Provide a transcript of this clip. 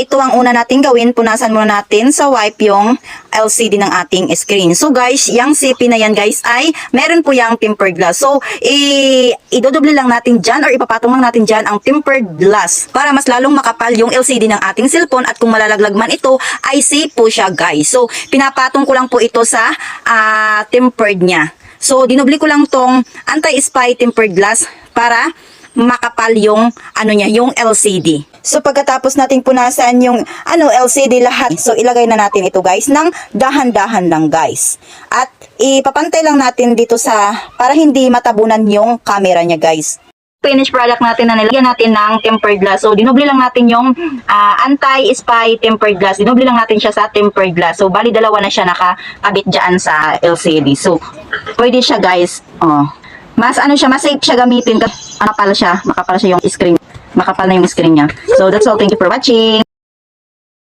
ito ang una natin gawin. Punasan muna natin sa wipe yung LCD ng ating screen. So guys, yung CP na yan guys ay meron po yung tempered glass. So, i idodoble lang natin dyan or ipapatong lang natin dyan ang tempered glass para mas lalong makapal yung LCD ng ating cellphone at kung malalaglag man ito ay safe po siya guys. So, pinapatong ko lang po ito sa ah, tempered niya. So, dinubli ko lang tong anti-spy tempered glass para makapal yung ano niya, yung LCD. So pagkatapos nating punasan yung ano LCD lahat, so ilagay na natin ito guys ng dahan-dahan lang guys. At ipapantay lang natin dito sa para hindi matabunan yung camera niya guys. Finished product natin na nilagyan natin ng tempered glass. So, dinubli lang natin yung ah, anti-spy tempered glass. Dinubli lang natin siya sa tempered glass. So, bali dalawa na siya nakakabit dyan sa LCD. So, pwede siya guys. Oh. Mas ano siya, mas safe siya gamitin. Kasi makapal siya. Makapal siya yung screen. Makapal na yung screen niya. So, that's all. Thank you for watching.